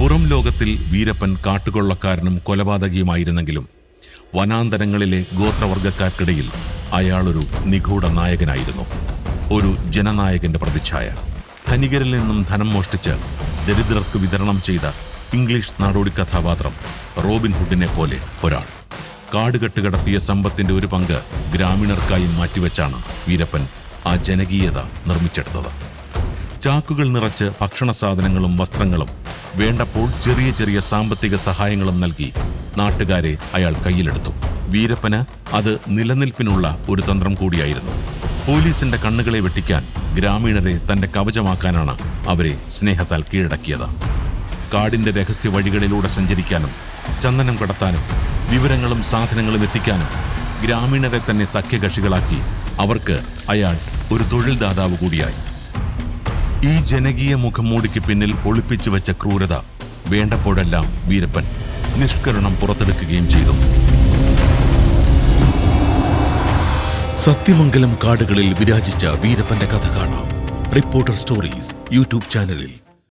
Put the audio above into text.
പുറം ലോകത്തിൽ വീരപ്പൻ കാട്ടുകൊള്ളക്കാരനും കൊലപാതകിയുമായിരുന്നെങ്കിലും വനാന്തരങ്ങളിലെ ഗോത്രവർഗക്കാർക്കിടയിൽ അയാളൊരു നിഗൂഢ നായകനായിരുന്നു. ഒരു ജനനായകന്റെ പ്രതിച്ഛായ. ധനികരിൽ നിന്നും ധനം മോഷ്ടിച്ച് ദരിദ്രർക്ക് വിതരണം ചെയ്ത ഇംഗ്ലീഷ് നാടോടി കഥാപാത്രം റോബിൻ ഹുഡിനെ പോലെ ഒരാൾ. കാടുകെട്ട് കടത്തിയ സമ്പത്തിന്റെ ഒരു പങ്ക് ഗ്രാമീണർക്കായി മാറ്റിവെച്ചാണ് വീരപ്പൻ ആ ജനകീയത നിർമ്മിച്ചെടുത്തത്. ചാക്കുകൾ നിറച്ച് ഭക്ഷണ സാധനങ്ങളും വസ്ത്രങ്ങളും വേണ്ടപ്പോൾ ചെറിയ ചെറിയ സാമ്പത്തിക സഹായങ്ങളും നൽകി നാട്ടുകാരെ അയാൾ കയ്യിലെടുത്തു. വീരപ്പന് അത് നിലനിൽപ്പിനുള്ള ഒരു തന്ത്രം കൂടിയായിരുന്നു. പോലീസിന്റെ കണ്ണുകളെ വെട്ടിക്കാൻ ഗ്രാമീണരെ തന്റെ കവചമാക്കാനാണ് അവരെ സ്നേഹത്താൽ കീഴടക്കിയത്. കാടിന്റെ രഹസ്യ വഴികളിലൂടെ സഞ്ചരിക്കാനും ചന്ദനം കടത്താനും വിവരങ്ങളും സാധനങ്ങളും എത്തിക്കാനും ഗ്രാമീണരെ തന്നെ സഖ്യകക്ഷികളാക്കി അവർക്ക് അയാൾ ഒരു തൊഴിൽദാതാവ് കൂടിയായി. ഈ ജനകീയ മുഖംമൂടിക്ക് പിന്നിൽ ഒളിപ്പിച്ചു വെച്ച ക്രൂരത വേണ്ടപ്പോഴെല്ലാം വീരപ്പൻ നിഷ്കരണം പുറത്തെടുക്കുകയും ചെയ്തു. സത്യമംഗലം കാടുകളിൽ വിരാജിച്ച വീരപ്പന്റെ കഥ കാണാം. റിപ്പോർട്ടർ സ്റ്റോറീസ് യൂട്യൂബ് ചാനലിൽ.